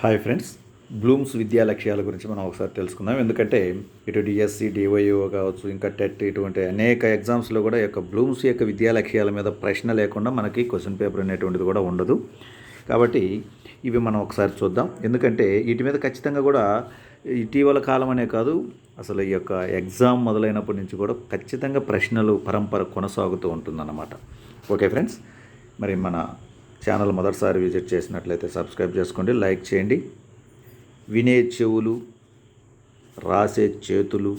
Hi friends Bloom's విద్యా లక్ష్యాల గురించి మనం ఒకసారి తెలుసుకుందాం. ఎందుకంటే ఇటు డిఎస్సి డివైఓ కావచ్చు ఇంకా టెట్ ఇటువంటి అనేక ఎగ్జామ్స్లో కూడా యొక్క బ్లూమ్స్ యొక్క విద్యా లక్ష్యాల మీద ప్రశ్న లేకుండా మనకి క్వశ్చన్ పేపర్ అనేటువంటిది కూడా ఉండదు. కాబట్టి ఇవి మనం ఒకసారి చూద్దాం. ఎందుకంటే వీటి మీద ఖచ్చితంగా కూడా ఇటీవల కాలం అనే కాదు అసలు ఈ యొక్క ఎగ్జామ్ మొదలైనప్పటి నుంచి కూడా ఖచ్చితంగా ప్రశ్నలు పరంపర కొనసాగుతూ ఉంటుందన్నమాట. ఓకే ఫ్రెండ్స్ మరి మన ఛానల్ మొదటిసారి విజిట్ చేసినట్లయితే సబ్స్క్రైబ్ చేసుకోండి లైక్ చేయండి. వినే చెవులు రాసే చేతులు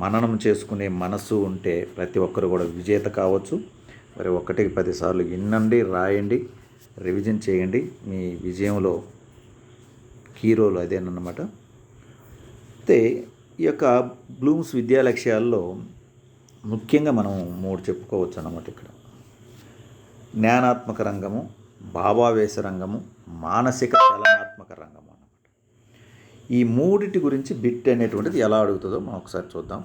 మననం చేసుకునే మనసు ఉంటే ప్రతి ఒక్కరు కూడా విజేత కావచ్చు. మరి ఒకటికి పదిసార్లు వినండి రాయండి రివిజన్ చేయండి. మీ విజయంలో హీరోలు అదేనమాట అయితే ఈ యొక్క బ్లూమ్స్ విద్యా లక్ష్యాల్లో ముఖ్యంగా మనం మూడు చెప్పుకోవచ్చు అన్నమాట ఇక్కడ. జ్ఞానాత్మక రంగము భావావేశ రంగము మానసిక చలనాత్మక రంగము అన్నమాట. ఈ మూడిటి గురించి బిట్ అనేటువంటిది ఎలా అడుగుతుందో మనం ఒకసారి చూద్దాం.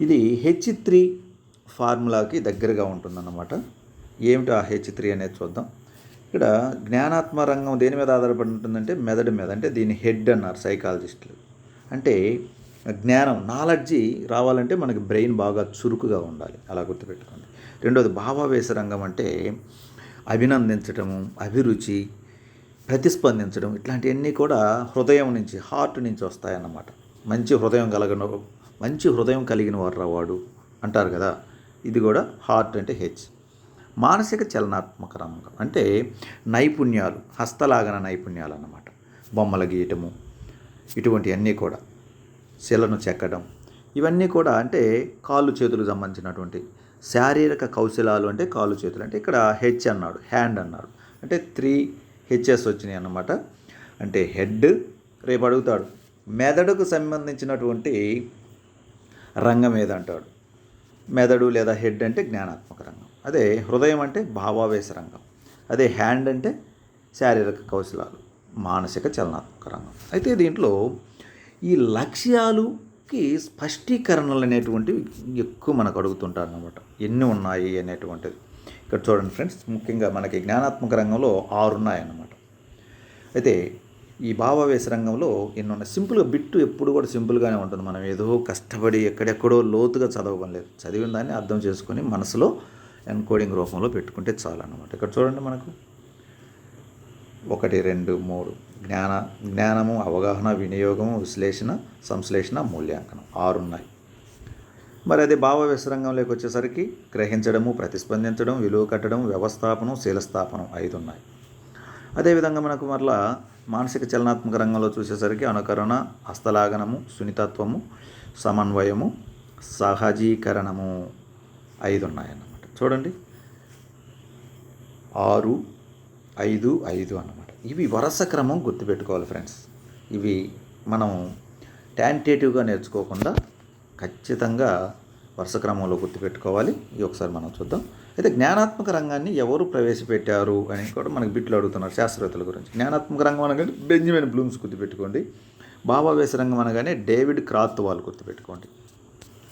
ఇది హెచ్ త్రీ ఫార్ములాకి దగ్గరగా ఉంటుందన్నమాట. ఏమిటి ఆ హెచ్ త్రీ అనేది చూద్దాం. ఇక్కడ జ్ఞానాత్మ రంగం దేని మీద ఆధారపడి ఉంటుందంటే మెదడు మీద అంటే దీని హెడ్ అన్నారు సైకాలజిస్టులు. అంటే జ్ఞానం నాలెడ్జి రావాలంటే మనకి బ్రెయిన్ బాగా చురుకుగా ఉండాలి. అలా గుర్తుపెట్టుకోండి. రెండోది భావావేశ రంగం అంటే అభినందించటము అభిరుచి ప్రతిస్పందించడం ఇట్లాంటివన్నీ కూడా హృదయం నుంచి హార్ట్ నుంచి వస్తాయన్నమాట. మంచి హృదయం కలిగిన మంచి హృదయం కలిగిన వారు వాడు అంటారు కదా. ఇది కూడా హార్ట్ అంటే హెచ్. మానసిక చలనాత్మక రంగం అంటే నైపుణ్యాలు హస్తలాగన నైపుణ్యాలు అన్నమాట బొమ్మలు గీయటము ఇటువంటివన్నీ కూడా. శిలను చెక్కడం ఇవన్నీ కూడా అంటే కాళ్ళు చేతులకు సంబంధించినటువంటి శారీరక కౌశలాలు అంటే కాళ్ళు చేతులు అంటే ఇక్కడ హెచ్ అన్నాడు హ్యాండ్ అన్నాడు. అంటే త్రీ హెచ్ఎస్ వచ్చినాయి అన్నమాట. అంటే హెడ్ రేపు అడుగుతాడు. మెదడుకు సంబంధించినటువంటి రంగం ఏదంటాడు? మెదడు లేదా హెడ్ అంటే జ్ఞానాత్మక రంగం. అదే హృదయం అంటే భావావేశ రంగం. అదే హ్యాండ్ అంటే శారీరక కౌశలాలు మానసిక చలనాత్మక రంగం. అయితే దీంట్లో ఈ లక్ష్యాలు కి స్పష్టీకరణలు అనేటువంటివి ఎక్కువ మనకు అడుగుతుంటారు అన్నమాట ఎన్ని ఉన్నాయి అనేటువంటిది. ఇక్కడ చూడండి ఫ్రెండ్స్ ముఖ్యంగా మనకి జ్ఞానాత్మక రంగంలో ఆరు ఉన్నాయన్నమాట. అయితే ఈ భావావేశ రంగంలో ఎన్ని ఉన్నాయి? సింపుల్గా బిట్టు ఎప్పుడు కూడా సింపుల్గానే ఉంటుంది. మనం ఏదో కష్టపడి ఎక్కడెక్కడో లోతుగా చదవడం లేదు. చదివిన దాన్ని అర్థం చేసుకొని మనసులో ఎన్కోడింగ్ రూపంలో పెట్టుకుంటే చాలు అన్నమాట ఇక్కడ చూడండి మనకు. ఒకటి రెండు మూడు. జ్ఞాన జ్ఞానము అవగాహన వినియోగము విశ్లేషణ సంశ్లేషణ మూల్యాంకనం. ఆరు ఉన్నాయి మరి అది భావ రంగంలోకి వచ్చేసరికి గ్రహించడము ప్రతిస్పందించడం విలువ కట్టడం వ్యవస్థాపనం శీలస్థాపనం ఐదు ఉన్నాయి అదేవిధంగా మనకు మరలా మానసిక చలనాత్మక రంగంలో చూసేసరికి అనుకరణ హస్తలాగనము సున్నితత్వము సమన్వయము సహజీకరణము ఐదు ఉన్నాయన్నమాట చూడండి. ఆరు ఐదు ఐదు అన్నమాట. ఇవి వరుస క్రమం గుర్తుపెట్టుకోవాలి ఫ్రెండ్స్. ఇవి మనం ట్యాంటేటివ్గా నేర్చుకోకుండా ఖచ్చితంగా వరుస క్రమంలో గుర్తుపెట్టుకోవాలి. ఇది ఒకసారి మనం చూద్దాం. అయితే జ్ఞానాత్మక రంగాన్ని ఎవరు ప్రవేశపెట్టారు అని కూడా మనకి బిట్లు అడుగుతున్నారు శాస్త్రవేత్తల గురించి. జ్ఞానాత్మక రంగం అనగానే బెంజమిన్ బ్లూమ్స్ గుర్తుపెట్టుకోండి. భావావేశ రంగం అనగానే డేవిడ్ క్రాత్ వాళ్ళు గుర్తుపెట్టుకోండి.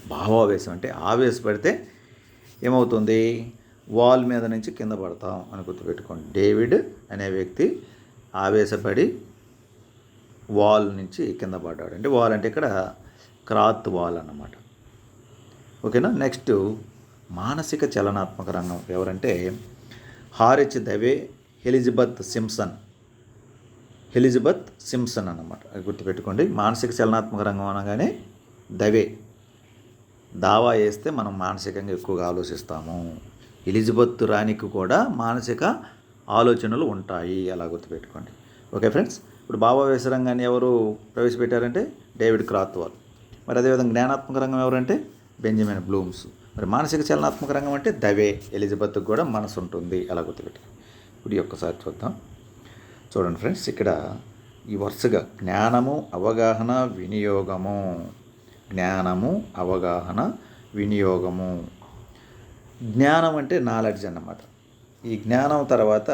భావావేశం అంటే ఆవేశపడితే ఏమవుతుంది? వాల్ మీద నుంచి కింద పడతాం అని గుర్తుపెట్టుకోండి. డేవిడ్ అనే వ్యక్తి ఆవేశపడి వాల్ నుంచి కింద పడ్డాడు. అంటే వాల్ అంటే ఇక్కడ క్రాత్ వాల్ అన్నమాట. ఓకేనా? నెక్స్ట్ మానసిక చలనాత్మక రంగం ఎవరంటే Harrow Dave Elizabeth Simpson Elizabeth Simpson అన్నమాట. అది గుర్తుపెట్టుకోండి. మానసిక చలనాత్మక రంగం అనగానే దవే. దావా వేస్తే మనం మానసికంగా ఎక్కువగా ఆలోచిస్తాము. ఎలిజబెత్ రాణికి కూడా మానసిక ఆలోచనలు ఉంటాయి. అలా గుర్తుపెట్టుకోండి. Okay friends? ఇప్పుడు భావావేశ రంగాన్ని ఎవరు ప్రవేశపెట్టారంటే? డేవిడ్ క్రాత్వాల్. మరి అదేవిధంగా జ్ఞానాత్మక రంగం ఎవరంటే? Benjamin Bloom's. మరి మానసిక చలనాత్మక రంగం అంటే దవే. ఎలిజబెత్కి కూడా మనసు ఉంటుంది అలా గుర్తుపెట్టుకోండి. ఇప్పుడు ఈ ఒక్కసారి చూద్దాం. చూడండి ఫ్రెండ్స్ ఇక్కడ ఈ వరుసగా జ్ఞానము అవగాహన వినియోగము. జ్ఞానము అవగాహన వినియోగము. జ్ఞానం అంటే నాలెడ్జ్ అన్నమాట. ఈ జ్ఞానం తర్వాత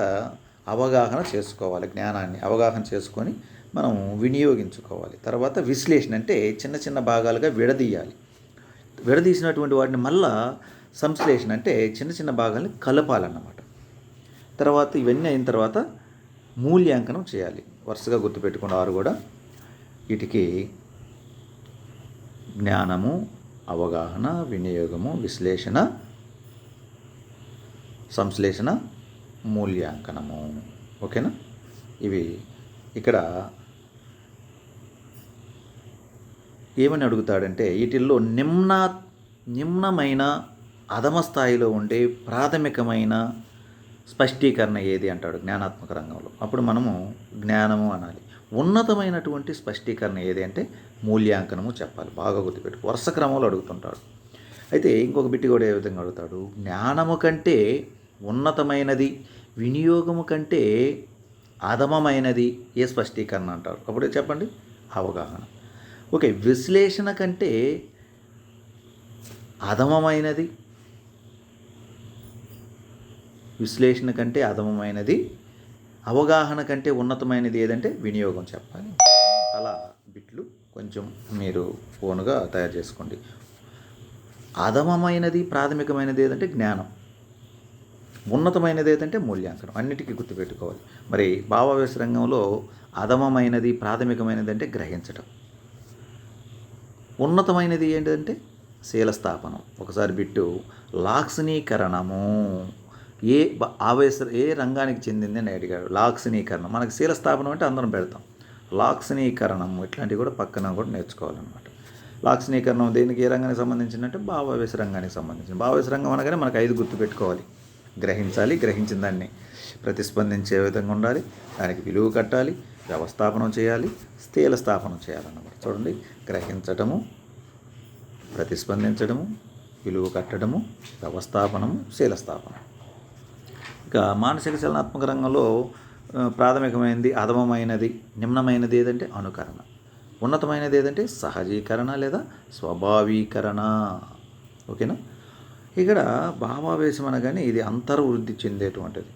అవగాహన చేసుకోవాలి. జ్ఞానాన్ని అవగాహన చేసుకొని మనం వినియోగించుకోవాలి. తర్వాత విశ్లేషణ అంటే చిన్న చిన్న భాగాలుగా విడదీయాలి. విడదీసినటువంటి వాటిని మళ్ళా సంశ్లేషణ అంటే చిన్న చిన్న భాగాల్ని కలపాలన్నమాట. తర్వాత ఇవన్నీ అయిన తర్వాత మూల్యాంకనం చేయాలి. వరుసగా గుర్తుపెట్టుకున్నారు కూడా వీటికి జ్ఞానము అవగాహన వినియోగము విశ్లేషణ సంశ్లేషణ మూల్యాంకనము. ఓకేనా? ఇవి ఇక్కడ ఏమని అడుగుతాడంటే వీటిల్లో నిమ్న నిమ్నమైన అధమ స్థాయిలో ఉండే ప్రాథమికమైన స్పష్టీకరణ ఏది అంటాడు జ్ఞానాత్మక రంగంలో? అప్పుడు మనము జ్ఞానము అనాలి. ఉన్నతమైనటువంటి స్పష్టీకరణ ఏది అంటే మూల్యాంకనము చెప్పాలి. బాగా గుర్తుపెట్టు వరుస క్రమంలో అడుగుతుంటాడు. అయితే ఇంకొక బిట్టి కూడా ఏ విధంగా అడుగుతాడు? జ్ఞానము కంటే ఉన్నతమైనది వినియోగము కంటే అధమమైనది ఏ స్పష్టీకరణ అంటారు? అప్పుడే చెప్పండి. అవగాహన. ఓకే విశ్లేషణ కంటే అధమమైనది విశ్లేషణ కంటే అధమమైనది అవగాహన కంటే ఉన్నతమైనది ఏదంటే వినియోగం చెప్పాలి. అలా బిట్లు కొంచెం మీరు ఫోన్గా తయారు చేసుకోండి. అధమమైనది ప్రాథమికమైనది ఏదంటే జ్ఞానం. ఉన్నతమైనది ఏదంటే మూల్యాంకనం. అన్నిటికీ గుర్తుపెట్టుకోవాలి. మరి భావావేశ రంగంలో అధమమైనది ప్రాథమికమైనది అంటే గ్రహించటం. ఉన్నతమైనది ఏంటంటే శీలస్థాపనం. ఒకసారి బిట్టు లాక్సనీకరణము ఏ ఆవేశ ఏ రంగానికి చెందింది అని అడిగాడు. లాక్సనీకరణం మనకి శీలస్థాపనం అంటే అందరం పెడతాం. లాక్సనీకరణం ఇట్లాంటివి కూడా పక్కన కూడా నేర్చుకోవాలన్నమాట. లాక్సనీకరణం దేనికి ఏ రంగానికి సంబంధించిందంటే భావావేశ రంగానికి సంబంధించింది. భావావేశ రంగం అనగానే మనకు ఐదు గుర్తు పెట్టుకోవాలి గ్రహించాలి గ్రహించిన దాన్ని ప్రతిస్పందించే విధంగా ఉండాలి. దానికి విలువ కట్టాలి వ్యవస్థాపనం చేయాలి స్థీల స్థాపనం చేయాలన్నమాట. చూడండి గ్రహించటము ప్రతిస్పందించడము విలువ కట్టడము వ్యవస్థాపనము శీలస్థాపనం ఇక మానసిక చలనాత్మక రంగంలో ప్రాథమికమైనది అధమమైనది నిమ్నమైనది ఏదంటే అనుకరణ. ఉన్నతమైనది ఏదంటే సహజీకరణ లేదా స్వభావీకరణ. ఓకేనా? ఇక్కడ భావావేశం అనగానే ఇది అంతర్వృద్ధి చెందేటువంటిది.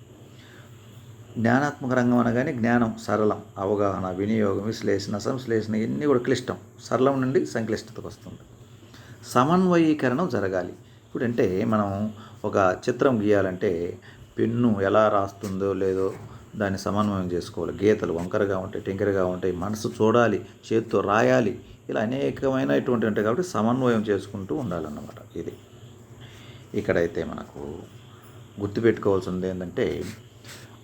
జ్ఞానాత్మక రంగం అనగానే జ్ఞానం సరళం అవగాహన వినియోగం విశ్లేషణ సంశ్లేషణ ఇవన్నీ కూడా క్లిష్టం. సరళం నుండి సంక్లిష్టతకు వస్తుంది. సమన్వయీకరణం జరగాలి. ఇప్పుడంటే మనం ఒక చిత్రం గీయాలంటే పెన్ను ఎలా రాస్తుందో లేదో దాన్ని సమన్వయం చేసుకోవాలి. గీతలు వంకరగా ఉంటాయి టింకరగా ఉంటాయి మనసు చూడాలి చేతితో రాయాలి ఇలా అనేకమైనటువంటి ఉంటాయి కాబట్టి సమన్వయం చేసుకుంటూ ఉండాలన్నమాట ఇది. ఇక్కడైతే మనకు గుర్తుపెట్టుకోవాల్సింది ఏంటంటే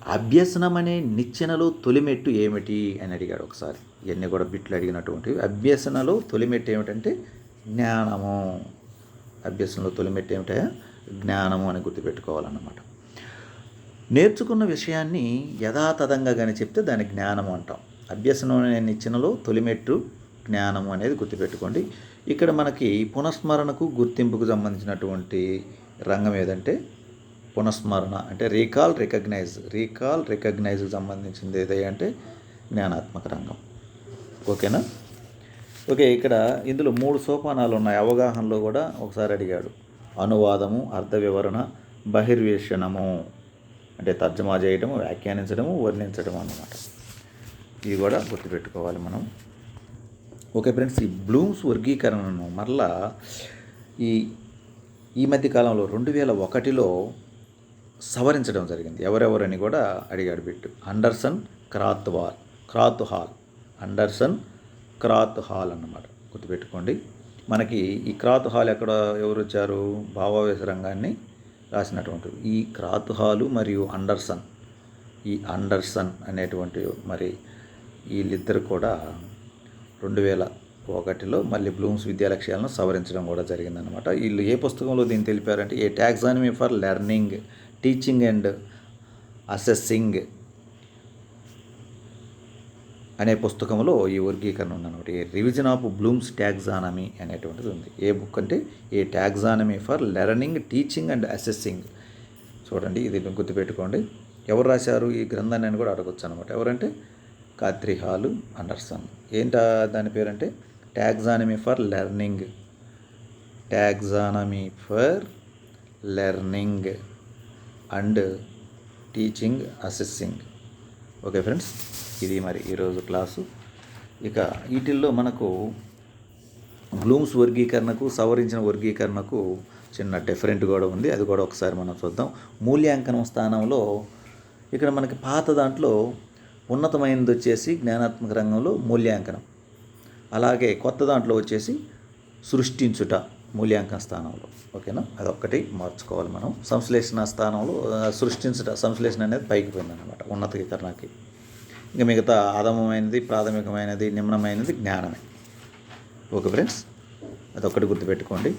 అభ్యసనం అనే నిచ్చెనలో తొలిమెట్టు ఏమిటి అని అడిగాడు ఒకసారి. ఇవన్నీ కూడా బిట్లు అడిగినటువంటివి. అభ్యసనలో తొలిమెట్టు ఏమిటంటే జ్ఞానము. అభ్యసనలో తొలిమెట్టు ఏమిటా? జ్ఞానము అని గుర్తుపెట్టుకోవాలన్నమాట. నేర్చుకున్న విషయాన్ని యథాతథంగా కానీ చెప్తే దాన్ని జ్ఞానము అంటాం. అభ్యసనం అనే నిచ్చెనలో తొలిమెట్టు జ్ఞానము అనేది గుర్తుపెట్టుకోండి. ఇక్కడ మనకి పునఃస్మరణకు గుర్తింపుకు సంబంధించినటువంటి రంగం ఏదంటే పునఃస్మరణ అంటే రీకాల్ రికగ్నైజ్ రీకాల్ రికగ్నైజ్కి సంబంధించింది ఏదంటే జ్ఞానాత్మక రంగం. ఓకేనా? ఓకే ఇక్కడ ఇందులో మూడు సోపానాలు ఉన్నాయి. అవగాహనలో కూడా ఒకసారి అడిగాడు. అనువాదము అర్థ వివరణ బహిర్వేషణము అంటే తర్జమా చేయడము వ్యాఖ్యానించడము వర్ణించడం అన్నమాట. ఇవి కూడా గుర్తుపెట్టుకోవాలి మనం. ఓకే ఫ్రెండ్స్ ఈ బ్లూమ్స్ వర్గీకరణను మరలా ఈ ఈ మధ్య కాలంలో రెండు వేల ఒకటిలో సవరించడం జరిగింది. ఎవరెవరని కూడా అడిగాడు Bittu. Anderson Krathwohl Krathwohl Anderson Krathwohl అన్నమాట గుర్తుపెట్టుకోండి. మనకి ఈ క్రాత్ హాల్ ఎక్కడ ఎవరు వచ్చారు భావావేశ రంగాన్ని రాసినటువంటి ఈ క్రాత్ హాలు మరియు అండర్సన్. ఈ అండర్సన్ అనేటువంటి మరి వీళ్ళిద్దరు కూడా రెండు వేల ఒకటిలో మళ్ళీ బ్లూమ్స్ విద్యా లక్ష్యాలను సవరించడం కూడా జరిగిందనమాట వీళ్ళు ఏ పుస్తకంలో దీన్ని తెలిపారంటే a taxonomy for learning teaching and assessing అనే పుస్తకంలో ఈ వర్గీకరణ ఉందన్నమాట. A revision of Bloom's taxonomy అనేటువంటిది ఉంది. ఏ బుక్ అంటే a taxonomy for learning teaching and assessing. చూడండి ఇది గుర్తుపెట్టుకోండి. ఎవరు రాశారు ఈ గ్రంథాన్ని అని కూడా అడగొచ్చు అనమాట ఎవరంటే కాత్రిహాలు అండర్సన్ ఏంటా దాని పేరంటే? Taxonomy for learning taxonomy for learning and teaching assessing okay friends ఇది మరి ఈరోజు క్లాసు. ఇక వీటిల్లో మనకు బ్లూమ్స్ వర్గీకరణకు సవరించిన వర్గీకరణకు చిన్న డిఫరెంట్ కూడా ఉంది. అది కూడా ఒకసారి మనం చూద్దాం. మూల్యాంకనం స్థానంలో ఇక్కడ మనకి పాత దాంట్లో ఉన్నతమైనది వచ్చేసి జ్ఞానాత్మక రంగంలో మూల్యాంకనం. అలాగే కొత్త దాంట్లో వచ్చేసి సృష్టించుట మూల్యాంకన స్థానంలో. ఓకేనా? అదొక్కటి మార్చుకోవాలి మనం. సంశ్లేషణ స్థానంలో సృష్టించుట సంశ్లేషణ అనేది పైకి పోయిందన్నమాట ఉన్నతీకరణకి. ఇంకా మిగతా ఆదమమైనది ప్రాథమికమైనది నిమ్నమైనది జ్ఞానమే. Okay friends? అదొక్కటి గుర్తుపెట్టుకోండి.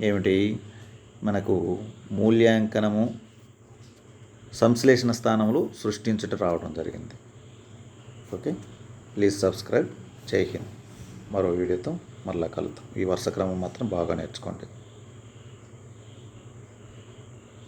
ఏమిటి? మనకు మూల్యాంకనము సంశ్లేషణ స్థానంలో సృష్టించుట రావడం జరిగింది. ఓకే ప్లీజ్ సబ్స్క్రైబ్ జై హింద్ మరో వీడియోతో మళ్ళీ కలుద్దాం ఈ వరుస క్రమం మాత్రం బాగా నేర్చుకోండి